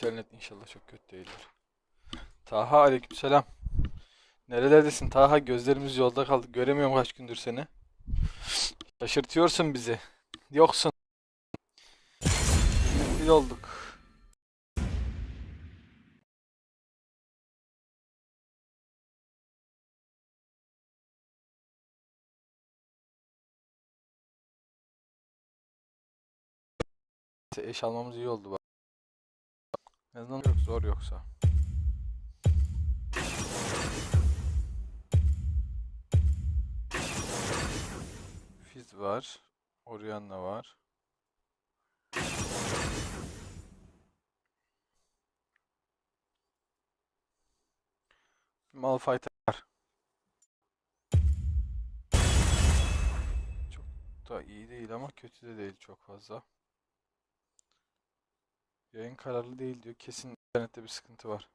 İnternet inşallah çok kötü değildir. Taha aleykümselam. Nerelerdesin Taha? Gözlerimiz yolda kaldı. Göremiyorum kaç gündür seni. Şaşırtıyorsun bizi. Yoksun. Rezil olduk. Eş almamız iyi oldu bak. En azından çok zor yoksa. Fizz var. Orianna var. Malphite var. Çok da iyi değil ama kötü de değil çok fazla. Yayın kararlı değil diyor. Kesin internette bir sıkıntı var.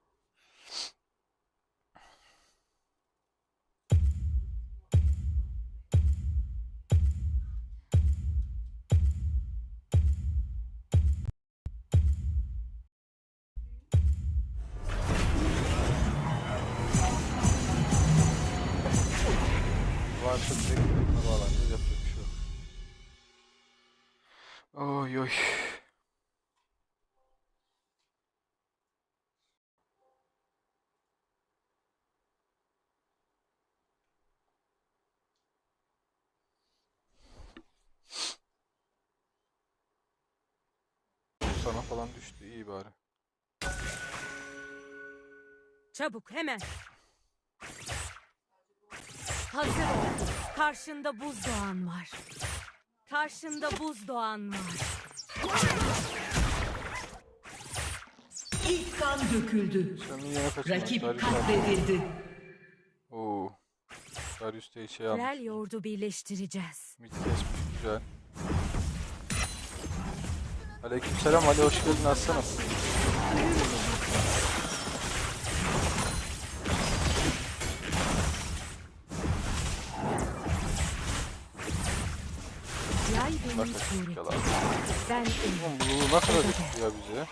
Varsa direkt buna bağlanacağız. Yapacak bir şey yok. Sana falan düştü iyi bari. Çabuk hemen. Hazır ol. Karşında buzdoğan var. Karşında buzdoğan var. İlk kan döküldü. Rakip Darius katledildi. Oo. Darius da hiç şey almış. Krel yoğurdu birleştireceğiz. Mid kesmiş güzel. Aleykümselam Ali hoş geldin aslanım. Açık suretim. yalan. Oğlum bu kadar düştü ya bize.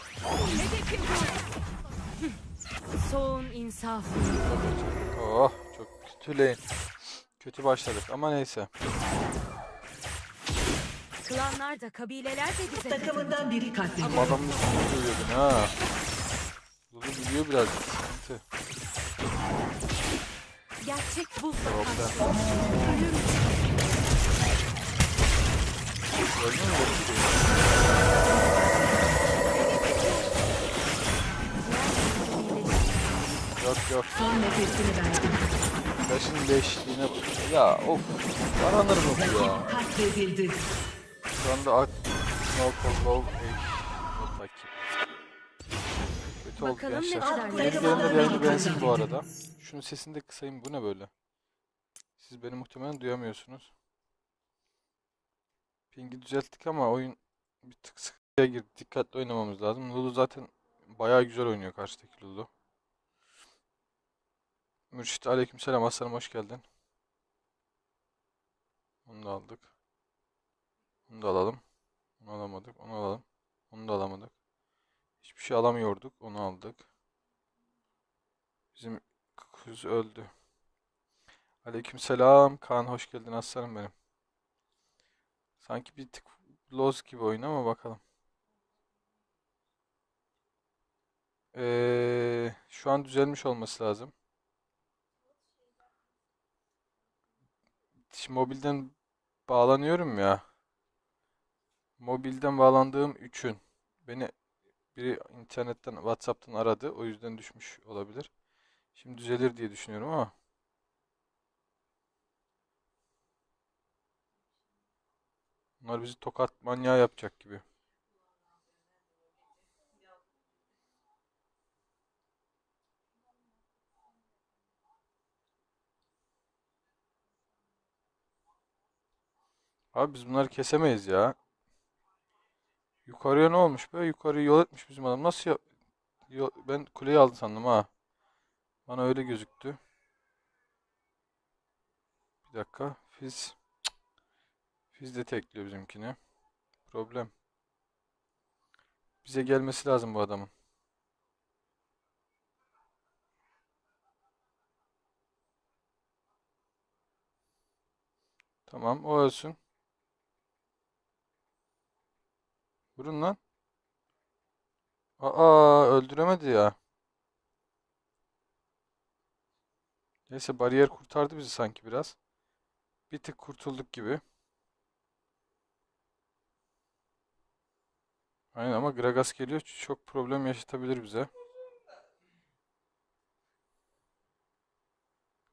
Soğun insafı. Oh çok kötü lane. Kötü başladık ama neyse. Klanlar da kabileler de bize. Takımından biri Bu katledildi. adamın üstünü dövüyordun ha. Lulu biliyor biraz sıkıntı. Gerçek buzla Yok karşı. ben. Ölüm Gördün mü bir şeyi? Yok yok. Son nefesini verdi. Flash'ın beşliğine bak. Ya of. Aranır mı bu ya? Katledildi. Şu anda at no low takip. Kötü oldu Bakalım ne gençler. kadar yayını beğensin bu arada. Şunun sesini de kısayım. Bu ne böyle? Siz beni muhtemelen duyamıyorsunuz. Ping'i düzelttik ama oyun bir tık sıkıntıya girdi. Dikkatli oynamamız lazım. Lulu zaten bayağı güzel oynuyor karşıdaki Lulu. Mürşit aleykümselam aslanım hoş geldin. Onu da aldık. Onu da alalım. Onu alamadık. Onu alalım. Onu da alamadık. Hiçbir şey alamıyorduk. Onu aldık. Bizim kız öldü. Aleykümselam. Kaan hoş geldin aslanım benim. Sanki bir tık loz gibi oyun ama bakalım. Ee, şu an düzelmiş olması lazım. Şimdi mobilden bağlanıyorum ya. Mobilden bağlandığım üçün beni biri internetten WhatsApp'tan aradı. O yüzden düşmüş olabilir. Şimdi düzelir diye düşünüyorum ama. Bunlar bizi tokat manyağı yapacak gibi. Abi biz bunları kesemeyiz ya. Yukarıya ne olmuş be? Yukarıya yol etmiş bizim adam. Nasıl ya? Yol... Ben kuleyi aldı sandım ha. Bana öyle gözüktü. Bir dakika. Fiz. Fiz de tekliyor bizimkini. Problem. Bize gelmesi lazım bu adamın. Tamam o ölsün. Vurun lan. Aa öldüremedi ya. Neyse bariyer kurtardı bizi sanki biraz. Bir tık kurtulduk gibi. Aynen ama Gragas geliyor. Çok problem yaşatabilir bize.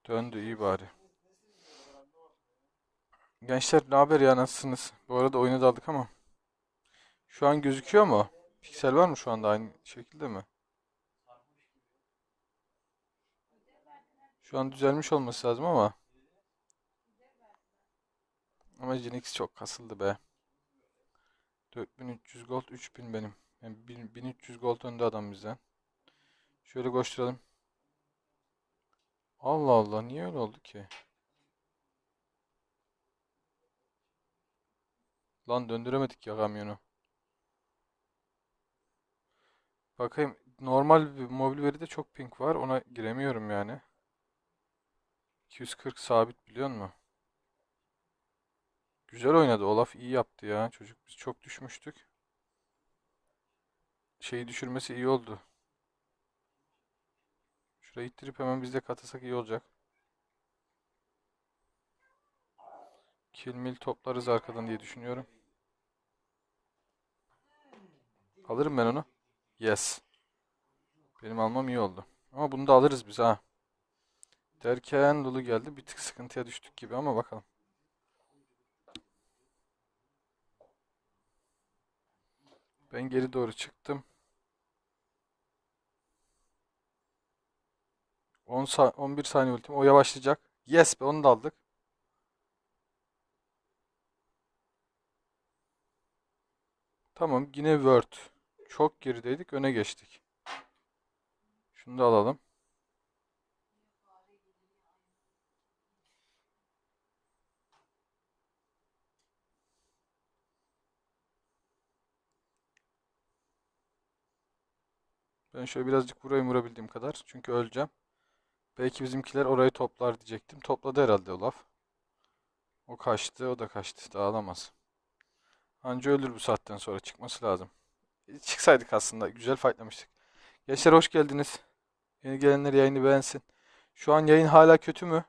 Döndü iyi bari. Gençler ne haber ya nasılsınız? Bu arada oyuna daldık ama. Şu an gözüküyor mu? Piksel var mı şu anda aynı şekilde mi? Şu an düzelmiş olması lazım ama. Ama Jinx çok kasıldı be. 4300 gold 3000 benim. Yani 1000 1300 gold önde adam bizden. Şöyle koşturalım. Allah Allah niye öyle oldu ki? Lan döndüremedik ya kamyonu. Bakayım normal bir mobil veride çok ping var. Ona giremiyorum yani. 240 sabit biliyor musun? Güzel oynadı. Olaf iyi yaptı ya. Çocuk biz çok düşmüştük. Şeyi düşürmesi iyi oldu. Şurayı ittirip hemen biz de katılsak iyi olacak. Kill mill toplarız arkadan diye düşünüyorum. Alırım ben onu. Yes. Benim almam iyi oldu. Ama bunu da alırız biz ha. Derken Lulu geldi. Bir tık sıkıntıya düştük gibi ama bakalım. Ben geri doğru çıktım. 10 sa 11 saniye ultim. O yavaşlayacak. Yes be onu da aldık. Tamam yine Word. Çok gerideydik. Öne geçtik. Şunu da alalım. Ben şöyle birazcık vurayım vurabildiğim kadar. Çünkü öleceğim. Belki bizimkiler orayı toplar diyecektim. Topladı herhalde Olaf. O kaçtı, o da kaçtı. Dağılamaz. Anca ölür bu saatten sonra. Çıkması lazım. Çıksaydık aslında. Güzel fightlamıştık. Gençler hoş geldiniz. Yeni gelenler yayını beğensin. Şu an yayın hala kötü mü?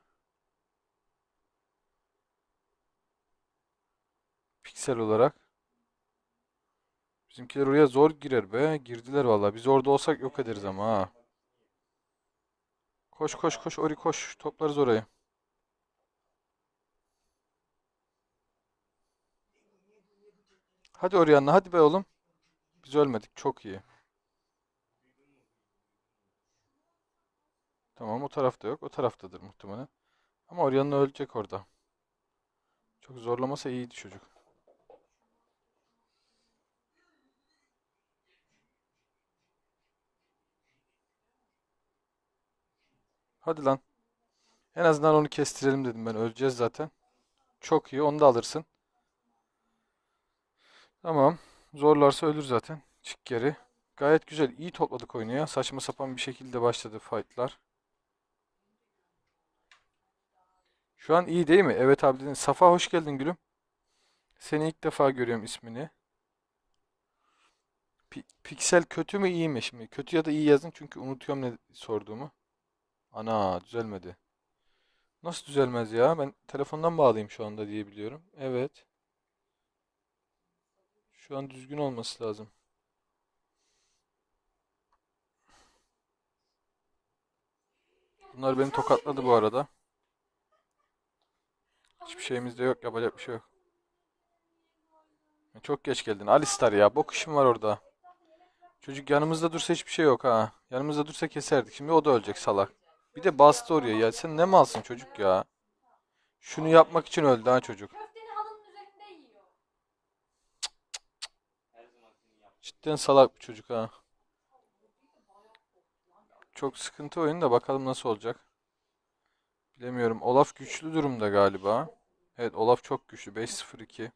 Piksel olarak. Bizimkiler oraya zor girer be. Girdiler vallahi. Biz orada olsak yok ederiz ama ha. Koş koş koş Ori koş. Toplarız orayı. Hadi Orianna hadi be oğlum. Biz ölmedik. Çok iyi. Tamam o tarafta yok. O taraftadır muhtemelen. Ama Orianna ölecek orada. Çok zorlamasa iyiydi çocuk. Hadi lan. En azından onu kestirelim dedim ben. Öleceğiz zaten. Çok iyi. Onu da alırsın. Tamam. Zorlarsa ölür zaten. Çık geri. Gayet güzel. İyi topladık oyunu ya. Saçma sapan bir şekilde başladı fightlar. Şu an iyi değil mi? Evet abi dedin. Safa hoş geldin gülüm. Seni ilk defa görüyorum ismini. Pi- Piksel kötü mü iyi mi şimdi? Kötü ya da iyi yazın çünkü unutuyorum ne sorduğumu. Ana düzelmedi. Nasıl düzelmez ya? Ben telefondan bağlayayım şu anda diye biliyorum. Evet. Şu an düzgün olması lazım. Bunlar beni tokatladı bu arada. Hiçbir şeyimiz de yok. Yapacak bir şey yok. Çok geç geldin. Alistar ya. Bok işim var orada. Çocuk yanımızda dursa hiçbir şey yok ha. Yanımızda dursa keserdik. Şimdi o da ölecek salak. Bir de bastı oraya ya. Sen ne malsın çocuk ya? Şunu yapmak için öldü ha çocuk. Cidden salak bir çocuk ha. Çok sıkıntı oyun da bakalım nasıl olacak. Bilemiyorum. Olaf güçlü durumda galiba. Evet Olaf çok güçlü. 5-0-2.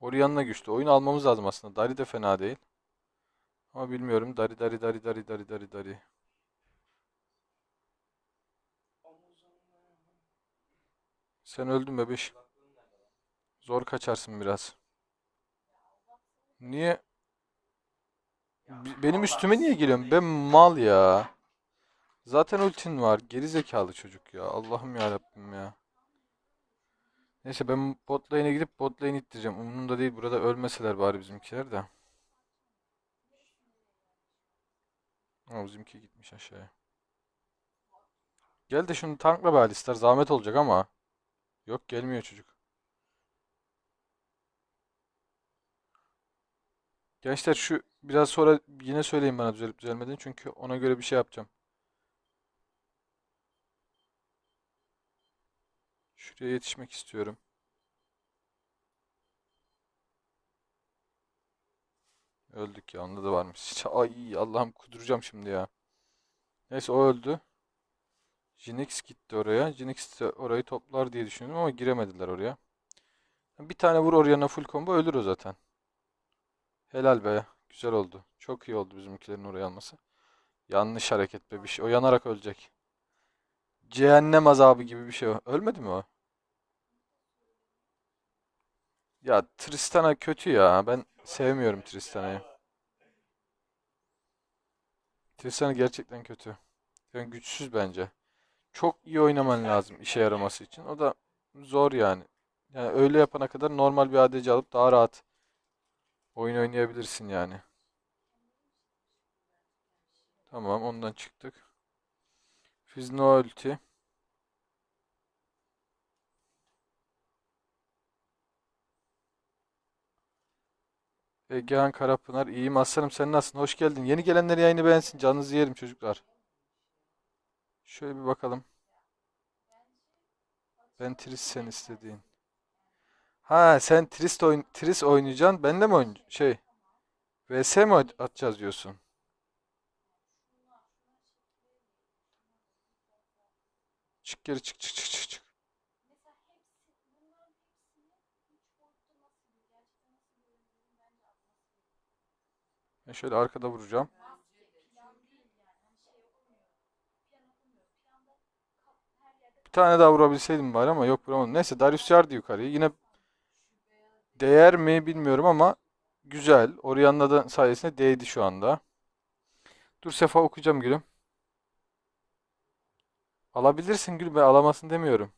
Orianna güçlü. Oyun almamız lazım aslında. Dari de fena değil. Ama bilmiyorum. Dari dari dari dari dari dari dari. Sen öldün bebiş. Zor kaçarsın biraz. Niye? Benim üstüme niye geliyorsun? Ben mal ya. Zaten ultin var. Geri zekalı çocuk ya. Allah'ım ya Rabbim ya. Neyse ben bot lane'e gidip bot lane ittireceğim. Umurumda değil. Burada ölmeseler bari bizimkiler de. Ama bizimki gitmiş aşağıya. Gel de şunu tankla be Alistar. Zahmet olacak ama. Yok gelmiyor çocuk. Gençler şu biraz sonra yine söyleyin bana düzelip düzelmediğini. Çünkü ona göre bir şey yapacağım. Şuraya yetişmek istiyorum. Öldük ya. Onda da varmış. Ay Allah'ım kuduracağım şimdi ya. Neyse o öldü. Jinx gitti oraya. Jinx de orayı toplar diye düşündüm ama giremediler oraya. Bir tane vur Orianna full combo ölür o zaten. Helal be. Güzel oldu. Çok iyi oldu bizimkilerin oraya alması. Yanlış hareket be bir şey. O yanarak ölecek. Cehennem azabı gibi bir şey o. Ölmedi mi o? Ya Tristana kötü ya. Ben sevmiyorum Tristana'yı. Tristana gerçekten kötü. Yani güçsüz bence. Çok iyi oynaman lazım işe yaraması için. O da zor yani. Yani öyle yapana kadar normal bir ADC alıp daha rahat oyun oynayabilirsin yani. Tamam ondan çıktık. Fizno ulti. Egehan Karapınar. İyiyim aslanım sen nasılsın? Hoş geldin. Yeni gelenler yayını beğensin. Canınızı yerim çocuklar. Şöyle bir bakalım. Ben Tris sen istediğin. Ha sen Tris oyn Tris oynayacaksın. Ben de mi oyn şey VS mi at- atacağız diyorsun? Çık geri çık çık çık çık çık. Ben şöyle arkada vuracağım. Bir tane daha vurabilseydim bari ama yok vuramadım. Neyse Darius yardı yukarıyı. Yine değer mi bilmiyorum ama güzel. Orianna da sayesinde değdi şu anda. Dur Sefa okuyacağım gülüm. Alabilirsin gül ben alamasın demiyorum.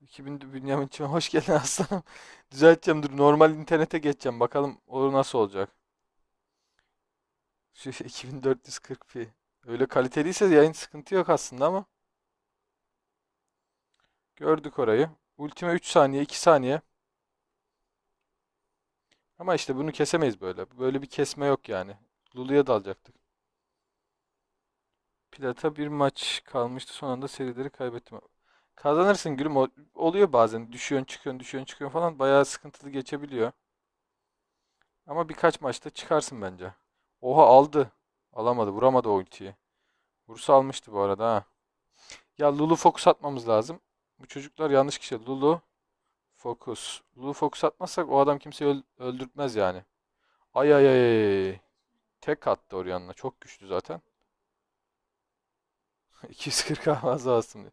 ...2000 Bünyamin'cim hoş geldin aslanım. Düzelteceğim dur normal internete geçeceğim. Bakalım o nasıl olacak. Şu 2440p. Öyle kaliteliyse yayın sıkıntı yok aslında ama. Gördük orayı. Ultime 3 saniye, 2 saniye. Ama işte bunu kesemeyiz böyle. Böyle bir kesme yok yani. Lulu'ya dalacaktık. Plata bir maç kalmıştı. Son anda serileri kaybettim. Kazanırsın gülüm. Oluyor bazen. Düşüyorsun, çıkıyorsun, düşüyorsun, çıkıyorsun falan. Bayağı sıkıntılı geçebiliyor. Ama birkaç maçta çıkarsın bence. Oha aldı. Alamadı. Vuramadı o ultiyi. Vursa almıştı bu arada ha. Ya Lulu fokus atmamız lazım. Bu çocuklar yanlış kişi. Lulu fokus. Lulu fokus atmazsak o adam kimseyi öl- öldürtmez yani. Ay ay ay. Tek attı Orianna. Çok güçlü zaten. 240 fazla aslında.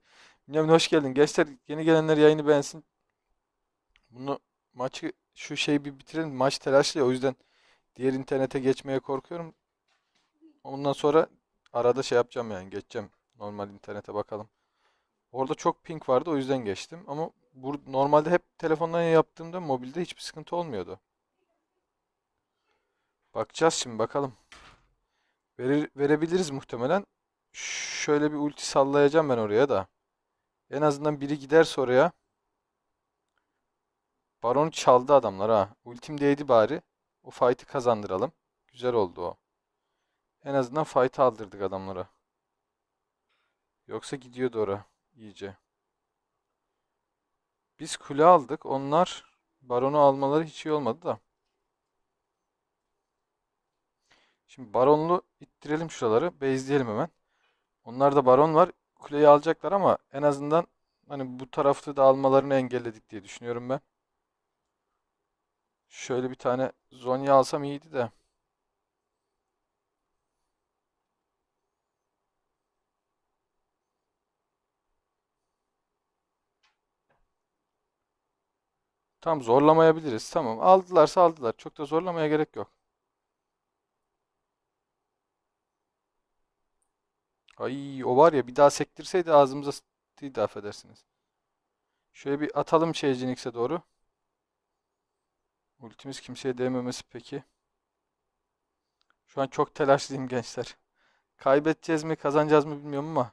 Bünyamin hoş geldin. Gençler yeni gelenler yayını beğensin. Bunu maçı şu şeyi bir bitirelim. Maç telaşlı ya o yüzden diğer internete geçmeye korkuyorum. Ondan sonra arada şey yapacağım yani geçeceğim. Normal internete bakalım. Orada çok ping vardı o yüzden geçtim. Ama bu normalde hep telefondan yaptığımda mobilde hiçbir sıkıntı olmuyordu. Bakacağız şimdi bakalım. Verir, verebiliriz muhtemelen. Şöyle bir ulti sallayacağım ben oraya da. En azından biri giderse oraya. Baron çaldı adamlar ha. Ultim değdi bari. O fight'ı kazandıralım. Güzel oldu o. En azından fight'ı aldırdık adamlara. Yoksa gidiyordu ora iyice. Biz kule aldık. Onlar baronu almaları hiç iyi olmadı da. Şimdi baronlu ittirelim şuraları. Base'leyelim hemen. Onlarda baron var. Kuleyi alacaklar ama en azından hani bu tarafta da almalarını engelledik diye düşünüyorum ben. Şöyle bir tane Zonya alsam iyiydi de. Tam zorlamayabiliriz. Tamam. Aldılarsa aldılar. Çok da zorlamaya gerek yok. Ay o var ya bir daha sektirseydi ağzımıza sıktıydı affedersiniz. Şöyle bir atalım şey Jinx'e doğru. Ultimiz kimseye değmemesi peki. Şu an çok telaşlıyım gençler. Kaybedeceğiz mi kazanacağız mı bilmiyorum ama.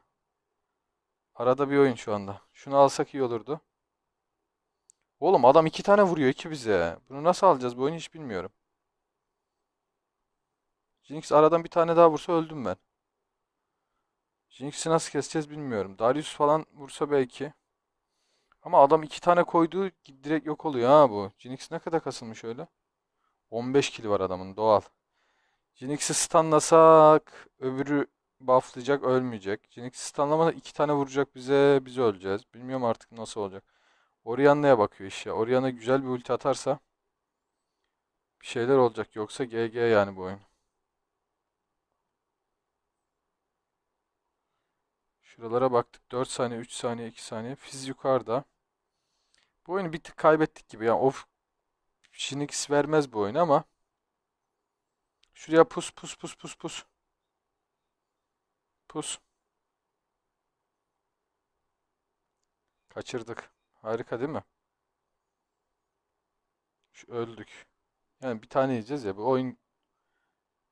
Arada bir oyun şu anda. Şunu alsak iyi olurdu. Oğlum adam iki tane vuruyor iki bize. Bunu nasıl alacağız bu oyunu hiç bilmiyorum. Jinx aradan bir tane daha vursa öldüm ben. Jinx'i nasıl keseceğiz bilmiyorum. Darius falan vursa belki. Ama adam iki tane koyduğu direkt yok oluyor ha bu. Jinx ne kadar kasılmış öyle? 15 kill var adamın doğal. Jinx'i stunlasak öbürü bufflayacak ölmeyecek. Jinx'i stunlamasa iki tane vuracak bize biz öleceğiz. Bilmiyorum artık nasıl olacak. Orianna'ya bakıyor iş ya. Güzel bir ulti atarsa bir şeyler olacak. Yoksa GG yani bu oyun. Şuralara baktık. 4 saniye, 3 saniye, 2 saniye. Fiz yukarıda. Bu oyunu bir tık kaybettik gibi. Yani of Jinx vermez bu oyunu ama şuraya pus pus pus pus pus. Pus. Kaçırdık. Harika değil mi? Şu öldük. Yani bir tane yiyeceğiz ya. Bu oyun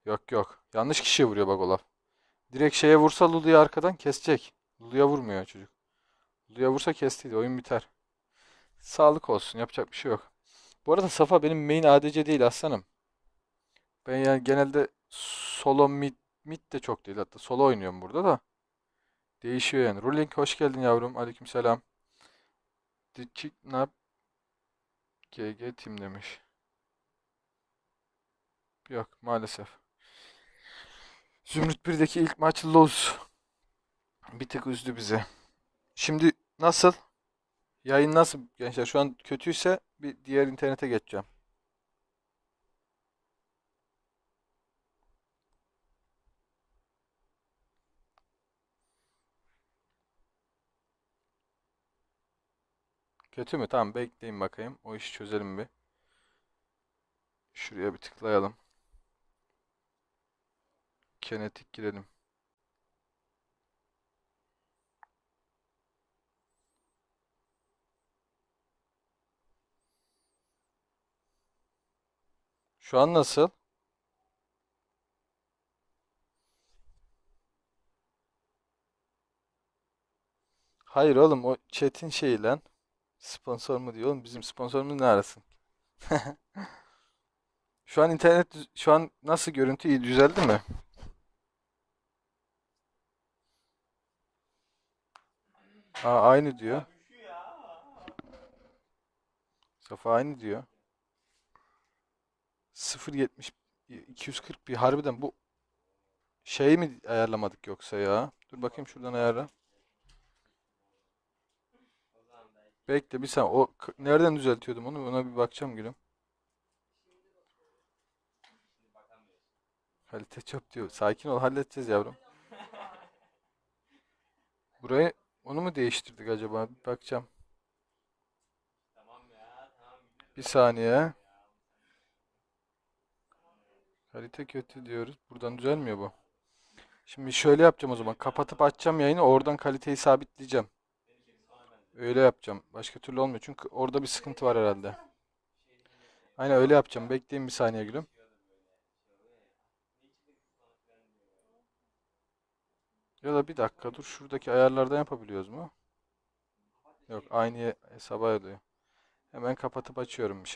yok yok. Yanlış kişiye vuruyor bak Olaf. Direkt şeye vursa Lulu'yu arkadan kesecek. Lulu'ya vurmuyor çocuk. Lulu'ya vursa kestiydi. Oyun biter. Sağlık olsun. Yapacak bir şey yok. Bu arada Safa benim main ADC değil aslanım. Ben yani genelde solo mid, mid de çok değil hatta solo oynuyorum burada da. Değişiyor yani. Ruling hoş geldin yavrum. Aleykümselam. Did yap? GG Team demiş. Yok maalesef. Zümrüt 1'deki ilk maç lose. Bir tık üzdü bizi. Şimdi nasıl? Yayın nasıl gençler? Şu an kötüyse bir diğer internete geçeceğim. Kötü mü? Tamam bekleyin bakayım. O işi çözelim bir. Şuraya bir tıklayalım. Kinetik girelim. Şu an nasıl? Hayır oğlum o chat'in şeyi lan. Sponsor mu diyor oğlum? Bizim sponsorumuz ne arasın? Şu an internet şu an nasıl görüntü iyi düzeldi mi? Aa, aynı diyor. Safa aynı diyor. 0.70 240 bir harbiden bu şey mi ayarlamadık yoksa ya? Dur bakayım şuradan ayarla. Bekle bir saniye. O nereden düzeltiyordum onu? Ona bir bakacağım gülüm. Kalite çok diyor. Sakin ol halledeceğiz yavrum. Burayı onu mu değiştirdik acaba? Bir bakacağım. Bir saniye. Kalite kötü diyoruz. Buradan düzelmiyor bu. Şimdi şöyle yapacağım o zaman. Kapatıp açacağım yayını. Oradan kaliteyi sabitleyeceğim. Öyle yapacağım. Başka türlü olmuyor. Çünkü orada bir sıkıntı var herhalde. Aynen öyle yapacağım. Bekleyin bir saniye gülüm. Ya da bir dakika dur. Şuradaki ayarlardan yapabiliyoruz mu? Yok. Aynı hesaba alıyor. Hemen kapatıp açıyorum bir